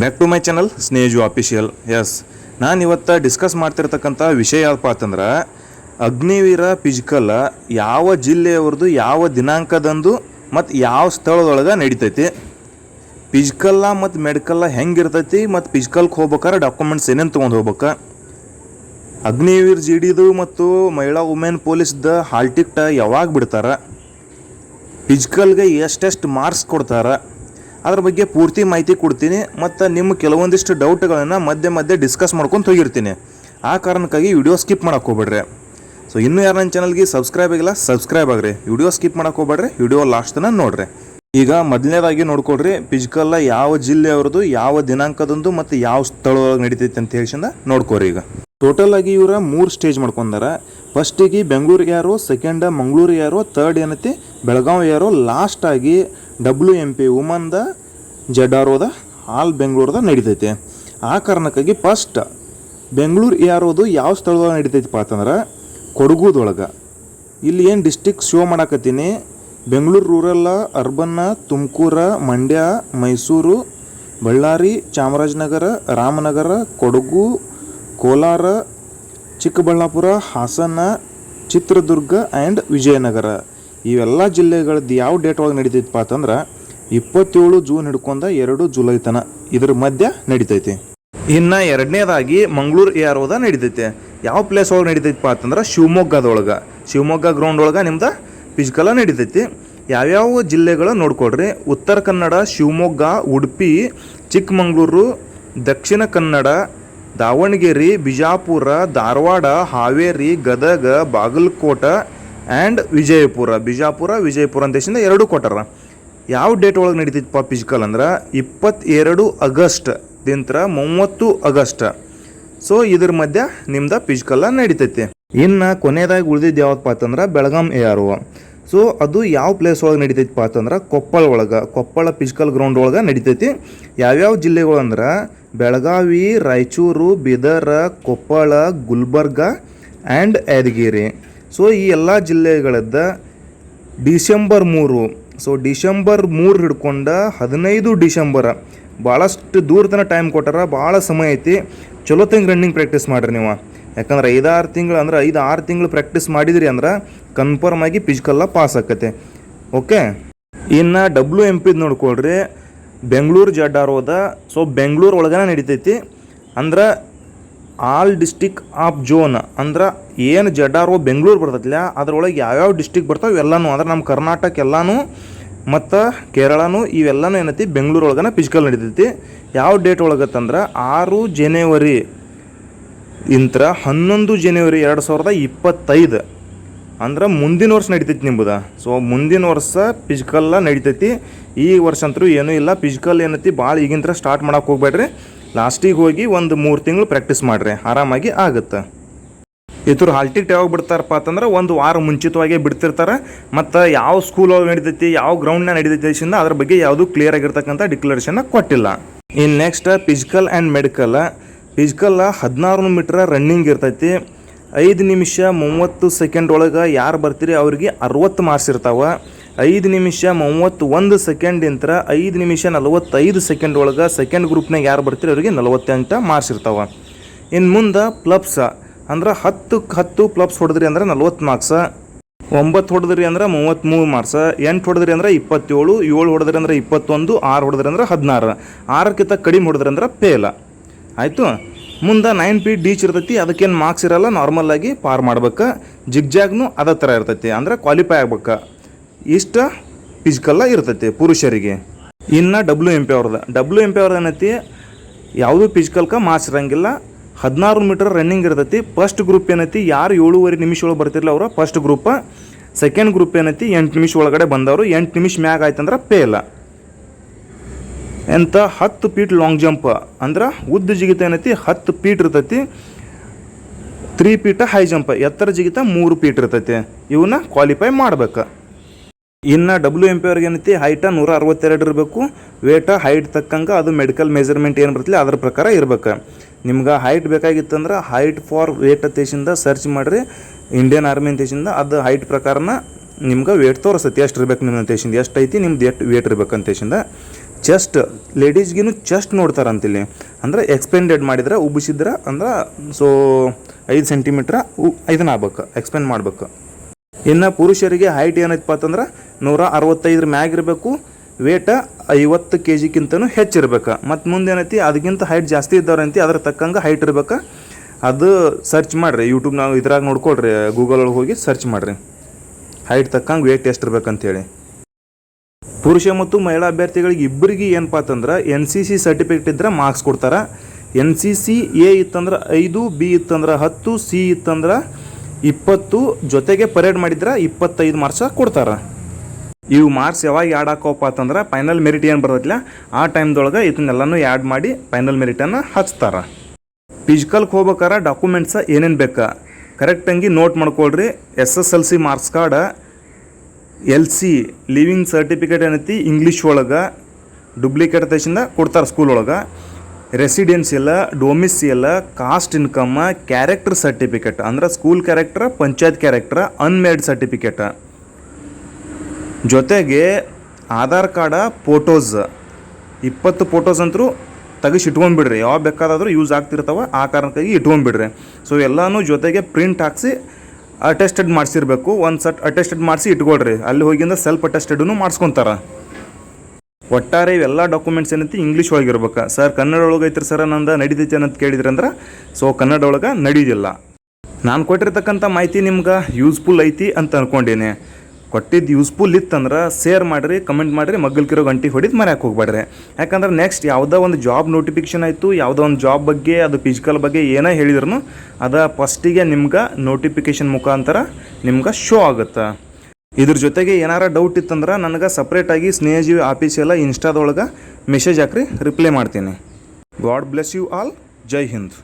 Back to my channel ಸ್ನೇಜು official yes ನಾನು ಇವತ್ತು ಡಿಸ್ಕಸ್ ಮಾಡ್ತಿರ್ತಕ್ಕಂಥ ವಿಷಯ ಯಾವಪ್ಪ ಅಂತಂದ್ರೆ, ಅಗ್ನಿವೀರ ಫಿಸಿಕಲ್ ಯಾವ ಜಿಲ್ಲೆಯವ್ರದ್ದು ಯಾವ ದಿನಾಂಕದಂದು ಮತ್ತು ಯಾವ ಸ್ಥಳದೊಳಗೆ ನಡಿತೈತಿ. ಫಿಜಿಕಲ್ಲ ಮತ್ತು ಮೆಡಿಕಲ್ಲ ಹೆಂಗಿರ್ತೈತಿ, ಮತ್ತು ಫಿಜಿಕಲ್ಗೆ ಹೋಗ್ಬೇಕಾದ್ರೆ ಡಾಕ್ಯುಮೆಂಟ್ಸ್ ಏನೇನು ತೊಗೊಂಡು ಹೋಗ್ಬೇಕು. ಅಗ್ನಿವೀರ್ ಜಿ ಡಿದು ಮತ್ತು ಮಹಿಳಾ ವುಮೆನ್ ಪೊಲೀಸ್ದ ಹಾಲ್ ಟಿಕ್ಟ ಯಾವಾಗ ಬಿಡ್ತಾರೆ. ಫಿಜಿಕಲ್ಗೆ ಎಷ್ಟೆಷ್ಟು ಮಾರ್ಕ್ಸ್ ಕೊಡ್ತಾರೆ. ಅದ್ರ ಬಗ್ಗೆ ಪೂರ್ತಿ ಮಾಹಿತಿ ಕೊಡ್ತೀನಿ ಮತ್ತು ನಿಮ್ಮ ಕೆಲವೊಂದಿಷ್ಟು ಡೌಟ್ಗಳನ್ನು ಮಧ್ಯೆ ಮಧ್ಯೆ ಡಿಸ್ಕಸ್ ಮಾಡ್ಕೊಂಡು ಹೋಗಿರ್ತೀನಿ. ಆ ಕಾರಣಕ್ಕಾಗಿ ವಿಡಿಯೋ ಸ್ಕಿಪ್ ಮಾಡೋಕ್ಕೆ ಹೋಗ್ಬೇಡ್ರಿ. ಸೊ ಇನ್ನೂ ಯಾರು ನನ್ನ ಚಾನಲ್ಗೆ ಸಬ್ಸ್ಕ್ರೈಬ್ ಆಗಿಲ್ಲ ಸಬ್ಸ್ಕ್ರೈಬ್ ಆಗ್ರಿ. ವಿಡಿಯೋ ಸ್ಕಿಪ್ ಮಾಡೋಕೆ ಹೋಗ್ಬೇಡ್ರಿ. ವಿಡಿಯೋ ಲಾಸ್ಟನ್ನು ನೋಡ್ರಿ. ಈಗ ಮೊದಲನೇದಾಗಿ ನೋಡ್ಕೊಡ್ರಿ ಫಿಸಿಕಲ್ಲ ಯಾವ ಜಿಲ್ಲೆಯವ್ರದ್ದು ಯಾವ ದಿನಾಂಕದಂದು ಮತ್ತು ಯಾವ ಸ್ಥಳದೊಳಗೆ ನಡೀತೈತೆ ಅಂತ ಹೇಳಿಸಿಂದ ನೋಡ್ಕೋರಿ ಈಗ. ಟೋಟಲ್ ಆಗಿ ಇವರ ಮೂರು ಸ್ಟೇಜ್ ಮಾಡ್ಕೊಂಡಾರ. ಫಸ್ಟಿಗೆ ಬೆಂಗಳೂರು ಯಾರು ಸೆಕೆಂಡ ಮಂಗಳೂರು ಯಾರು ತರ್ಡ್ ಏನೈತಿ, ಬೆಳಗಾವಿ ಯಾರು ಲಾಸ್ಟ್ ಆಗಿ ಡಬ್ಲ್ಯೂ ಎಂ ಪಿ ವುಮನ್ದ ಜಡ್ ಆರ್ ಓದ ಆಲ್ ಬೆಂಗಳೂರದ ನಡೀತೈತೆ. ಆ ಕಾರಣಕ್ಕಾಗಿ ಫಸ್ಟ್ ಬೆಂಗಳೂರು ಯಾರೋದು, ಯಾವ ಸ್ಥಳದೊಳಗೆ ನಡೀತೈತಿಪ್ಪ ಅಂತಂದ್ರೆ, ಕೊಡಗುದೊಳಗೆ. ಇಲ್ಲಿ ಏನು ಡಿಸ್ಟಿಕ್ ಶೋ ಮಾಡಾಕತ್ತೀನಿ? ಬೆಂಗಳೂರು ರೂರಲ್ಲ ಅರ್ಬನ್ನ ತುಮಕೂರ, ಮಂಡ್ಯ, ಮೈಸೂರು, ಬಳ್ಳಾರಿ, ಚಾಮರಾಜನಗರ, ರಾಮನಗರ, ಕೊಡಗು, ಕೋಲಾರ, ಚಿಕ್ಕಬಳ್ಳಾಪುರ, ಹಾಸನ, ಚಿತ್ರದುರ್ಗ ಆ್ಯಂಡ್ ವಿಜಯನಗರ. ಇವೆಲ್ಲ ಜಿಲ್ಲೆಗಳದ್ದು ಯಾವ ಡೇಟ್ ಒಳಗೆ ನಡೀತೈತಪ್ಪ ಅಂತಂದ್ರೆ ಇಪ್ಪತ್ತೇಳು ಜೂನ್ ಹಿಡ್ಕೊಂಡ ಎರಡು ಜುಲೈ ತನ ಇದ್ರ ಮಧ್ಯ ನಡೀತೈತಿ. ಇನ್ನು ಎರಡನೇದಾಗಿ ಮಂಗಳೂರು ಯಾರೋದ ನಡೀತೈತೆ. ಯಾವ ಪ್ಲೇಸ್ ಒಳಗೆ ನಡೀತೈತಪ್ಪ ಅಂತಂದ್ರೆ ಶಿವಮೊಗ್ಗದೊಳಗೆ. ಶಿವಮೊಗ್ಗ ಗ್ರೌಂಡ್ ಒಳಗೆ ನಿಮ್ದು ಫಿಸಿಕಲ ನಡೀತೈತಿ. ಯಾವ್ಯಾವ ಜಿಲ್ಲೆಗಳು ನೋಡ್ಕೊಳ್ರಿ. ಉತ್ತರ ಕನ್ನಡ, ಶಿವಮೊಗ್ಗ, ಉಡುಪಿ, ಚಿಕ್ಕಮಗಳೂರು, ದಕ್ಷಿಣ ಕನ್ನಡ, ದಾವಣಗೆರೆ, ಬಿಜಾಪುರ, ಧಾರವಾಡ, ಹಾವೇರಿ, ಗದಗ, ಬಾಗಲಕೋಟ ಆ್ಯಂಡ್ ವಿಜಯಪುರ, ಬಿಜಾಪುರ, ವಿಜಯಪುರ ಅಂತ ದೇಶದಿಂದ ಎರಡು ಕೊಟ್ಟಾರ ಯಾವ ಡೇಟ್ ಒಳಗೆ ಪಾ ಫಿಸಿಕಲ್ ಅಂದ್ರೆ? ಇಪ್ಪತ್ತೆರಡು ಆಗಸ್ಟ್ ದಿಂತ್ರ ಮೂವತ್ತು ಆಗಸ್ಟ್. ಸೊ ಇದ್ರ ಮಧ್ಯ ನಿಮ್ದು ಫಿಸಿಕಲ್ಲ ನಡೀತೈತಿ. ಇನ್ನು ಕೊನೆಯದಾಗಿ ಉಳಿದಿದ್ದು ಯಾವತ್ತಪ್ಪ ಅಂತಂದ್ರೆ ಬೆಳಗಾಂ ಎ ಆರ್ ಸೊ ಅದು ಯಾವ ಪ್ಲೇಸ್ ಒಳಗೆ ನಡೀತೈತಿಪ್ಪ ಅಂತಂದ್ರೆ ಕೊಪ್ಪಳ ಒಳಗೆ, ಕೊಪ್ಪಳ ಫಿಸಿಕಲ್ ಗ್ರೌಂಡ್ ಒಳಗೆ ನಡೀತೈತಿ. ಯಾವ್ಯಾವ ಜಿಲ್ಲೆಗಳು ಅಂದ್ರೆ? ಬೆಳಗಾವಿ, ರಾಯಚೂರು, ಬೀದರ್, ಕೊಪ್ಪಳ, ಗುಲ್ಬರ್ಗ ಆ್ಯಂಡ್ ಯಾದಗಿರಿ. ಸೊ ಈ ಎಲ್ಲ ಜಿಲ್ಲೆಗಳದ್ದ ಡಿಸೆಂಬರ್ ಮೂರು ಸೊ ಡಿಸೆಂಬರ್ ಮೂರು ಹಿಡ್ಕೊಂಡ ಹದಿನೈದು ಡಿಸೆಂಬರ ಭಾಳಷ್ಟು ದೂರ ಟೈಮ್ ಕೊಟ್ಟಾರ ಭಾಳ ಸಮಯ ಐತಿ. ಚಲೋ ತಂಗ ರನ್ನಿಂಗ್ ಪ್ರಾಕ್ಟೀಸ್ ಮಾಡಿರಿ ನೀವು. ಯಾಕಂದ್ರೆ ಐದಾರು ತಿಂಗಳು ಅಂದ್ರೆ ಐದು ಆರು ತಿಂಗಳು ಪ್ರಾಕ್ಟೀಸ್ ಮಾಡಿದ್ರಿ ಅಂದ್ರೆ ಕನ್ಫರ್ಮ್ ಆಗಿ ಫಿಸಿಕಲ್ಲ ಪಾಸ್ ಆಕತೆ. ಓಕೆ ಇನ್ನು ಡಬ್ಲ್ಯೂ ಎಂ ಪಿದು ನೋಡ್ಕೊಳ್ರಿ, ಬೆಂಗಳೂರು ಜಡ್ಡಾರೋದ ಸೊ ಬೆಂಗಳೂರು ಒಳಗೇನೆ ನಡಿತೈತಿ. ಅಂದ್ರೆ ಆಲ್ ಡಿಸ್ಟಿಕ್ ಆಫ್ ಜೋನ್. ಅಂದ್ರೆ ಏನು ಜಡ್ ಆರ್ ಓ ಬೆಂಗಳೂರು ಬರ್ತೈತಿಲ್ಲ ಅದ್ರೊಳಗೆ ಯಾವ್ಯಾವ ಡಿಸ್ಟಿಕ್ ಬರ್ತಾವೆ ಎಲ್ಲನೂ ಅಂದ್ರೆ ನಮ್ಮ ಕರ್ನಾಟಕ ಎಲ್ಲನೂ ಮತ್ತು ಕೇರಳನೂ ಇವೆಲ್ಲನೂ ಏನೈತಿ ಬೆಂಗಳೂರು ಒಳಗನ ಫಿಸಿಕಲ್ ನಡೀತೈತಿ. ಯಾವ ಡೇಟ್ ಒಳಗತ್ತಂದ್ರೆ ಆರು ಜನವರಿ ಇಂತ್ರ ಹನ್ನೊಂದು ಜನವರಿ ಎರಡು ಸಾವಿರದ ಇಪ್ಪತ್ತೈದು. ಅಂದ್ರೆ ಮುಂದಿನ ವರ್ಷ ನಡೀತೈತಿ ನಿಂಬುದ. ಸೊ ಮುಂದಿನ ವರ್ಷ ಫಿಸಿಕಲ್ಲ ನಡೀತೈತಿ. ಈ ವರ್ಷ ಅಂತೂ ಏನೂ ಇಲ್ಲ ಫಿಸಿಕಲ್ ಏನೈತಿ ಭಾಳ ಈಗಿಂತ್ರ ಸ್ಟಾರ್ಟ್ ಮಾಡೋಕೆ ಹೋಗ್ಬೇಡ್ರಿ. ಲಾಸ್ಟಿಗೆ ಹೋಗಿ ಒಂದು ಮೂರು ತಿಂಗಳು ಪ್ರಾಕ್ಟೀಸ್ ಮಾಡಿರಿ, ಆರಾಮಾಗಿ ಆಗುತ್ತೆ. ಇತರ ಹಾಲ್ಟಿಕ್ ಯಾವಾಗ ಬಿಡ್ತಾರಪ್ಪ ಅಂತಂದ್ರೆ ಒಂದು ವಾರ ಮುಂಚಿತವಾಗಿ ಬಿಡ್ತಿರ್ತಾರೆ. ಮತ್ತು ಯಾವ ಸ್ಕೂಲ್ ನಡೀತೈತಿ, ಯಾವ ಗ್ರೌಂಡ್ನ ನಡೀತೈತಿ ಅದ್ರ ಬಗ್ಗೆ ಯಾವುದೂ ಕ್ಲಿಯರ್ ಆಗಿರ್ತಕ್ಕಂಥ ಡಿಕ್ಲರೇಷನ್ನ ಕೊಟ್ಟಿಲ್ಲ. ಇನ್ನು next physical and medical physical ಹದಿನಾರು ಮೀಟ್ರ್ ರನ್ನಿಂಗ್ ಇರ್ತೈತಿ. ಐದು ನಿಮಿಷ ಮೂವತ್ತು ಸೆಕೆಂಡ್ ಒಳಗೆ ಯಾರು ಬರ್ತೀರಿ ಅವ್ರಿಗೆ ಅರವತ್ತು ಮಾರ್ಕ್ಸ್ ಇರ್ತಾವೆ. ಐದು ನಿಮಿಷ ಮೂವತ್ತು ಒಂದು ಸೆಕೆಂಡ್ ಇಂತ್ರ ಐದು ನಿಮಿಷ ನಲವತ್ತೈದು ಸೆಕೆಂಡ್ ಒಳಗೆ ಸೆಕೆಂಡ್ ಗ್ರೂಪ್ನಾಗ ಯಾರು ಬರ್ತೀರಿ? ಅವರಿಗೆ ನಲವತ್ತೆಂಟು ಮಾರ್ಕ್ಸ್ ಇರ್ತಾವೆ. ಇನ್ನು ಮುಂದೆ ಪ್ಲಬ್ಸ ಅಂದ್ರೆ ಹತ್ತು ಹತ್ತು ಪ್ಲಬ್ಸ್ ಹೊಡೆದ್ರಿ ಅಂದ್ರೆ ನಲ್ವತ್ತು ಮಾರ್ಕ್ಸ ಒಂಬತ್ತು ಹೊಡೆದ್ರಿ ಅಂದ್ರೆ ಮೂವತ್ತ್ಮೂರು ಮಾರ್ಕ್ಸ್ ಎಂಟು ಹೊಡೆದ್ರಿ ಅಂದ್ರೆ ಇಪ್ಪತ್ತೇಳು, ಏಳು ಹೊಡೆದ್ರಿ ಅಂದ್ರೆ ಇಪ್ಪತ್ತೊಂದು, ಆರು ಹೊಡೆದ್ರಿ ಅಂದ್ರೆ ಹದಿನಾರು. ಆರಕ್ಕಿಂತ ಕಡಿಮೆ ಹೊಡೆದ್ರಿ ಅಂದ್ರೆ ಪೇಲ ಆಯಿತು? ಮುಂದೆ ನೈನ್ ಪಿ ಡೀಚ್ ಇರ್ತೈತಿ, ಅದಕ್ಕೇನು ಮಾರ್ಕ್ಸ್ ಇರಲ್ಲ ನಾರ್ಮಲ್ ಆಗಿ ಪಾರ್ ಮಾಡ್ಬೇಕು. ಜಿಗ್ಜಾಗ್ನು ಅದೇ ಥರ ಇರ್ತೈತಿ, ಅಂದ್ರೆ ಕ್ವಾಲಿಫೈ ಆಗ್ಬೇಕು. ಇಷ್ಟ ಫಿಸಿಕಲ್ಲ ಇರ್ತೈತಿ ಪುರುಷರಿಗೆ. ಇನ್ನು ಡಬ್ಲ್ಯೂ ಎಂ ಪಿ ಅವ್ರದ್ದು. ಡಬ್ಲ್ಯೂ ಎಂ ಪಿ ಅವ್ರದ್ದು ಏನೈತಿ? ಯಾವುದೂ ಫಿಸಿಕಲ್ಕ ಮಾಸ್ ಇರಂಗಿಲ್ಲ. ಹದಿನಾರು ಮೀಟರ್ ರನ್ನಿಂಗ್ ಇರ್ತೈತಿ. ಫಸ್ಟ್ ಗ್ರೂಪ್ ಏನೈತಿ? ಯಾರು ಏಳುವರೆ ನಿಮಿಷ ಒಳಗೆ ಬರ್ತಿರಲ್ಲ ಅವ್ರು? ಫಸ್ಟ್ ಗ್ರೂಪ್ ಸೆಕೆಂಡ್ ಗ್ರೂಪ್ ಏನೈತಿ? ಎಂಟು ನಿಮಿಷ ಒಳಗಡೆ ಬಂದವರು. ಎಂಟು ನಿಮಿಷ ಮ್ಯಾಗ ಆಯ್ತಂದ್ರೆ ಪೇಲ ಎಂತ? ಹತ್ತು ಫೀಟ್ ಲಾಂಗ್ ಜಂಪ್ ಅಂದ್ರೆ ಉದ್ದ ಜಿಗಿತ ಏನೈತಿ? ಹತ್ತು ಫೀಟ್ ಇರ್ತೈತಿ. ತ್ರೀ ಪೀಟ ಹೈ ಜಂಪ್ ಎತ್ತರ ಜಿಗಿತ ಮೂರು ಫೀಟ್ ಇರ್ತೈತಿ. ಇವನ್ನ ಕ್ವಾಲಿಫೈ ಮಾಡ್ಬೇಕು. ಇನ್ನು ಡಬ್ಲ್ಯೂ ಎಂ ಪಿ ಅವ್ರಿಗೆ ಏನೈತಿ? ಹೈಟ ನೂರ ಅರವತ್ತೆರಡು ಇರಬೇಕು. ವೇಟ ಹೈಟ್ ತಕ್ಕಂಗೆ ಅದು ಮೆಡಿಕಲ್ ಮೆಜರ್ಮೆಂಟ್ ಏನು ಬರ್ತಿಲ್ಲ ಅದ್ರ ಪ್ರಕಾರ ಇರ್ಬೇಕು. ನಿಮ್ಗೆ ಹೈಟ್ ಬೇಕಾಗಿತ್ತಂದ್ರೆ ಹೈಟ್ ಫಾರ್ ವೇಟ್ ದೇಶದಿಂದ ಸರ್ಚ್ ಮಾಡಿರಿ. ಇಂಡಿಯನ್ ಆರ್ಮಿ ಅಂತೇಶಿಂದ ಅದು ಹೈಟ್ ಪ್ರಕಾರನ ನಿಮ್ಗೆ ವೇಟ್ ತೋರಿಸ್ತೈತಿ ಎಷ್ಟು ಇರ್ಬೇಕು ನಿಮ್ಮ ಅಂತೇಶಿಂದ ಎಷ್ಟು ಐತಿ? ನಿಮ್ದು ಎಷ್ಟು ವೇಟ್ ಇರ್ಬೇಕು ಅಂತೇಶಿಂದ ಚೆಸ್ಟ್ ಲೇಡೀಸ್ಗಿನ್ನು ಚೆಸ್ಟ್ ನೋಡ್ತಾರಂತಿಲ್ಲಿ ಅಂದ್ರೆ ಎಕ್ಸ್ಪೆಂಡೆಡ್ ಮಾಡಿದ್ರೆ, ಉಬ್ಬಿಸಿದ್ರೆ ಅಂದ್ರೆ ಸೊ ಐದು ಸೆಂಟಿಮೀಟ್ರ ಇದನ್ನ ಆಗ್ಬೇಕು ಎಕ್ಸ್ಪೆಂಡ್ ಮಾಡ್ಬೇಕು. ಇನ್ನು ಪುರುಷರಿಗೆ ಹೈಟ್ ಏನೈತಪ್ಪ ಅಂತಂದ್ರೆ ನೂರ ಅರವತ್ತೈದರ ಮ್ಯಾಗಿರಬೇಕು ವೇಟ ಐವತ್ತು ಕೆ ಜಿಗಿಂತನೂ ಹೆಚ್ಚಿರ್ಬೇಕು ಮತ್ತು ಮುಂದೆ ಏನೈತಿ ಅದಕ್ಕಿಂತ ಹೈಟ್ ಜಾಸ್ತಿ ಇದ್ದವ್ರಂತಿ ಅದ್ರ ತಕ್ಕಂಗೆ ಹೈಟ್ ಇರ್ಬೇಕು. ಅದು ಸರ್ಚ್ ಮಾಡಿರಿ ಯೂಟ್ಯೂಬ್ ನಾವು ಇದ್ರಾಗ ನೋಡ್ಕೊಳ್ರಿ ಗೂಗಲ್ ಒಳಗೆ ಹೋಗಿ ಸರ್ಚ್ ಮಾಡಿರಿ. ಹೈಟ್ ತಕ್ಕಂಗೆ ವೇಟ್ ಇರ್ಬೇಕಂತೇಳಿ. ಪುರುಷ ಮತ್ತು ಮಹಿಳಾ ಅಭ್ಯರ್ಥಿಗಳಿಗೆ ಇಬ್ಬರಿಗೆ ಏನಪ್ಪ ಅಂತಂದ್ರೆ ಎನ್ ಸಿ ಸಿ ಸರ್ಟಿಫಿಕೇಟ್ ಇದ್ರೆ ಮಾರ್ಕ್ಸ್ ಕೊಡ್ತಾರೆ. ಎನ್ ಸಿ ಸಿ ಎ ಇತ್ತಂದ್ರೆ ಐದು ಬಿ ಇತ್ತಂದ್ರೆ ಹತ್ತು ಸಿ ಇತ್ತಂದ್ರೆ ಇಪ್ಪತ್ತು ಜೊತೆಗೆ ಪರೇಡ್ ಮಾಡಿದ್ರೆ ಇಪ್ಪತ್ತೈದು ಮಾರ್ಕ್ಸ ಕೊಡ್ತಾರೆ. ಇವು ಮಾರ್ಕ್ಸ್ ಯಾವಾಗ ಆ್ಯಡ್ ಹಾಕೋಪ್ಪ ಅಂತಂದ್ರೆ ಫೈನಲ್ ಮೆರಿಟ್ ಏನು ಬರೋದಿಲ್ಲ ಆ ಟೈಮ್ದೊಳಗೆ ಇದನ್ನೆಲ್ಲನೂ ಆ್ಯಡ್ ಮಾಡಿ ಫೈನಲ್ ಮೆರಿಟನ್ನು ಹಚ್ತಾರೆ. ಫಿಸಿಕಲ್ಗೆ ಹೋಗ್ಬೇಕಾರೆ ಡಾಕ್ಯುಮೆಂಟ್ಸ ಏನೇನು ಬೇಕಾ? ಕರೆಕ್ಟಂಗಿ ನೋಟ್ ಮಾಡ್ಕೊಳ್ರಿ. S S L C marks card L C living certificate ಏನೈತಿ? ಇಂಗ್ಲೀಷ್ ಒಳಗೆ ಡುಪ್ಲಿಕೇಟ್ ತೇಸಿಂದ ಕೊಡ್ತಾರೆ ಸ್ಕೂಲ್ ಒಳಗೆ. Residential domicile caste income character certificate ಅಂದ್ರೆ ಸ್ಕೂಲ್ ಕ್ಯಾರೆಕ್ಟರ್ ಪಂಚಾಯತ್ ಕ್ಯಾರೆಕ್ಟರ್ ಅನ್ಮೇಡ್ ಸರ್ಟಿಫಿಕೇಟ್ ಜೊತೆಗೆ ಆಧಾರ್ ಕಾರ್ಡ ಫೋಟೋಸ್ ಇಪ್ಪತ್ತು ಫೋಟೋಸ್ ಅಂತರೂ ತೆಗಿಸಿ ಇಟ್ಕೊಂಡ್ಬಿಡ್ರಿ. ಯಾವ ಬೇಕಾದರೂ ಯೂಸ್ ಆಗ್ತಿರ್ತಾವ, ಆ ಕಾರಣಕ್ಕಾಗಿ ಇಟ್ಕೊಂಡ್ಬಿಡ್ರಿ. ಸೊ ಎಲ್ಲನೂ ಜೊತೆಗೆ ಪ್ರಿಂಟ್ ಹಾಕ್ಸಿ ಅಟೆಸ್ಟೆಡ್ ಮಾಡಿಸಿರ್ಬೇಕು. ಒಂದು ಸಟ್ ಅಟೆಸ್ಟೆಡ್ ಮಾಡಿಸಿ ಇಟ್ಕೊಳ್ರಿ. ಅಲ್ಲಿ ಹೋಗಿಂದ ಸೆಲ್ಫ್ ಅಟೆಸ್ಟೆಡೂ ಮಾಡಿಸ್ಕೊತಾರ. ಒಟ್ಟಾರೆ ಇವೆಲ್ಲ ಡಾಕ್ಯುಮೆಂಟ್ಸ್ ಏನಂತೆ ಇಂಗ್ಲೀಷ್ ಒಳಗಿರ್ಬೇಕು. ಸರ್ ಕನ್ನಡ ಒಳಗೆ ಐತ್ರಿ ಸರ್ ನಂದು ನಡೀತೈತೆ ಅಂತ ಕೇಳಿದ್ರಿ ಅಂದ್ರೆ ಸೊ ಕನ್ನಡ ಒಳಗೆ ನಡೀದಿಲ್ಲ. ನಾನು ಕೊಟ್ಟಿರ್ತಕ್ಕಂಥ ಮಾಹಿತಿ ನಿಮ್ಗೆ ಯೂಸ್ಫುಲ್ ಐತಿ ಅಂತ ಅನ್ಕೊಂಡೇನೆ. ಕೊಟ್ಟಿದ್ದು ಯೂಸ್ಫುಲ್ ಇತ್ತಂದ್ರೆ ಶೇರ್ ಮಾಡಿರಿ ಕಮೆಂಟ್ ಮಾಡಿರಿ ಮಗ್ಗಲ್ಕಿರೋ ಗಂಟೆ ಹೊಡಿದು ಮರ್ಯಾಕೆ ಹೋಗ್ಬೇಡ್ರಿ ಯಾಕಂದ್ರೆ ನೆಕ್ಸ್ಟ್ ಯಾವುದೋ ಒಂದು ಜಾಬ್ ನೋಟಿಫಿಕೇಶನ್ ಆಯಿತು, ಯಾವುದೋ ಒಂದು ಜಾಬ್ ಬಗ್ಗೆ, ಅದು ಫಿಸಿಕಲ್ ಬಗ್ಗೆ ಏನೇ ಹೇಳಿದ್ರು ಅದು ಫಸ್ಟಿಗೆ ನಿಮ್ಗೆ ನೋಟಿಫಿಕೇಶನ್ ಮುಖಾಂತರ ನಿಮ್ಗೆ ಶೋ ಆಗುತ್ತೆ. ಇದ್ರ ಜೊತೆಗೆ ಏನಾರ ಡೌಟ್ ಇತ್ತಂದ್ರೆ ನನಗೆ ಸಪ್ರೇಟಾಗಿ ಸ್ನೇಹಜೀವಿ ಆಫೀಸೆಲ್ಲ ಇನ್ಸ್ಟಾದೊಳಗೆ ಮೆಸೇಜ್ ಹಾಕ್ರಿ ರಿಪ್ಲೈ ಮಾಡ್ತೀನಿ. God bless you all Jai Hind.